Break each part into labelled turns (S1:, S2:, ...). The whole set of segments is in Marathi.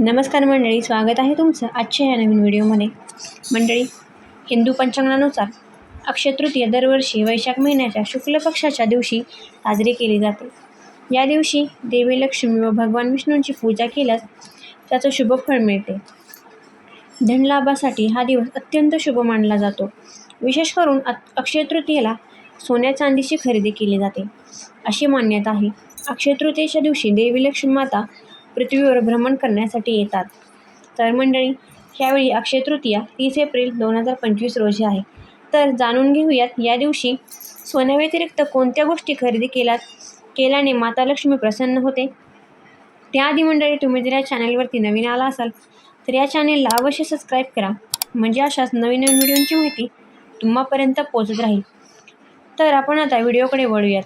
S1: नमस्कार मंडळी स्वागत आहे तुमचं आजच्या या नवीन व्हिडिओमध्ये. मंडळी हिंदू पंचांगानुसार अक्षतृतीया दरवर्षी वैशाख महिन्याच्या शुक्ल पक्षाच्या दिवशी साजरी केली जाते. या दिवशी देवी लक्ष्मी व भगवान विष्णूंची पूजा केल्यास त्याचं शुभ फळ मिळते. धनलाभासाठी हा दिवस अत्यंत शुभ मानला जातो. विशेष करून अक्षयतृतीयेला अक्षय तृतीयेला सोन्या चांदीची खरेदी केली जाते. अशी मान्यता आहे. अक्षय तृतीयेच्या दिवशी देवी लक्ष्मी माता पृथ्वीवर भ्रमण करण्यासाठी येतात. तर मंडळी ह्यावेळी अक्षय तृतीया तीस एप्रिल दोन हजार पंचवीस रोजी आहे. तर जाणून घेऊयात या दिवशी सोन्याव्यतिरिक्त कोणत्या गोष्टी खरेदी केल्यात केल्याने माता लक्ष्मी प्रसन्न होते. त्याआधी मंडळी तुम्ही जर या चॅनलवरती नवीन आला असाल तर या चॅनेलला अवश्य सबस्क्राईब करा. म्हणजे अशाच नवीन नवीन व्हिडिओंची माहिती तुम्हापर्यंत पोचत राहील. तर आपण आता व्हिडिओकडे वळूयात.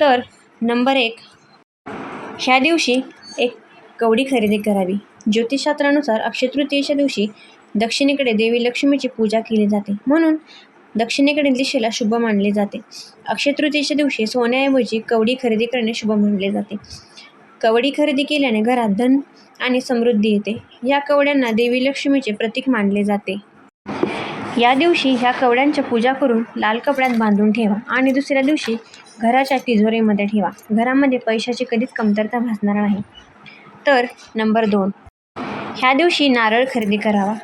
S1: तर नंबर एक ह्या दिवशी एक कवडी खरेदी करावी. ज्योतिषशास्त्रानुसार अक्षय तृतीयेच्या दिवशी दक्षिणेकडे देवी लक्ष्मीची पूजा केली जाते. म्हणून दक्षिणेकडील दिशेला शुभ मानले जाते. अक्षय तृतीयेच्या दिवशी सोन्याऐवजी कवडी खरेदी करणे शुभ मानले जाते. कवडी खरेदी केल्याने घरात धन आणि समृद्धी येते. या कवड्यांना देवी लक्ष्मीचे प्रतीक मानले जाते. या दिवशी ह्या कवड्यांच्या पूजा करून लाल कपड्यात बांधून ठेवा आणि दुसऱ्या दिवशी घराच्या तिजोरीमध्ये ठेवा. घरामध्ये पैशाची कधीच कमतरता भासणार नाही. तर नंबर दोन. ह्या दिवशी नारळ खरेदी करावा.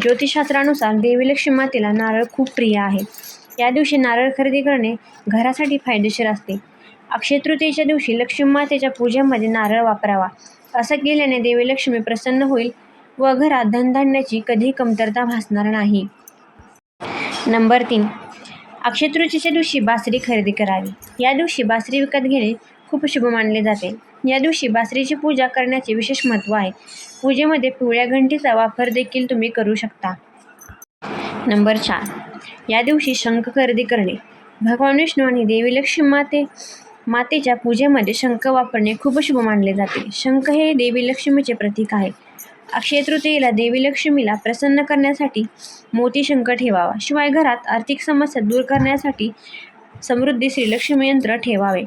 S1: ज्योतिषशास्त्रानुसार देवी लक्ष्मी मातेला नारळ खूप प्रिय आहे. या दिवशी नारळ खरेदी करणे घरासाठी फायदेशीर असते. अक्षय तृतीयेच्या दिवशी लक्ष्मी मातेच्या पूजेमध्ये नारळ वापरावा. असं केल्याने देवी लक्ष्मी प्रसन्न होईल व घरात धनधान्याची कधीही कमतरता भासणार नाही. नंबर तीन. अक्षय तृतीयेच्या दिवशी बासरी खरेदी करावी. या दिवशी बासरी विकत घेणे खूप शुभ मानले जाते. या दिवशी बासरीची पूजा करण्याचे विशेष महत्त्व आहे. पूजेमध्ये पिवळ्या घंटीचा वापर देखील तुम्ही करू शकता. नंबर चार. या दिवशी शंख खरेदी करणे. भगवान विष्णू आणि देवी लक्ष्मी माते मातेच्या पूजेमध्ये शंख वापरणे खूप शुभ मानले जाते. शंख हे देवी लक्ष्मीचे प्रतीक आहे. अक्षय तृतीयेला देवी लक्ष्मीला प्रसन्न करण्यासाठी मोती शंख ठेवावा. शिवाय घरात आर्थिक समस्या दूर करण्यासाठी समृद्धी श्रीलक्ष्मी यंत्र ठेवावे.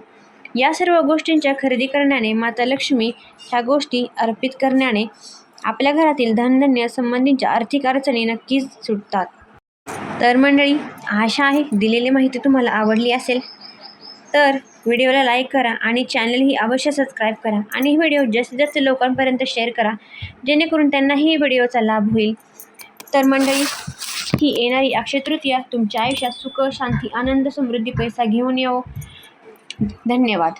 S1: या सर्व गोष्टींच्या खरेदी करण्याने माता लक्ष्मी ह्या गोष्टी अर्पित करण्याने आपल्या घरातील धनधान्य संबंधीच्या आर्थिक अडचणी नक्कीच सुटतात. तर मंडळी आशा आहे दिलेली माहिती तुम्हाला आवडली असेल. तर व्हिडिओला लाईक करा आणि चॅनलही अवश्य सबस्क्राईब करा आणि ही व्हिडिओ जास्तीत जास्त लोकांपर्यंत शेअर करा जेणेकरून त्यांनाही व्हिडिओचा लाभ होईल. तर मंडळी ही येणारी अक्षय तृतीया तुमच्या आयुष्यात सुख शांती आनंद समृद्धी पैसा घेऊन येऊ धन्यवाद.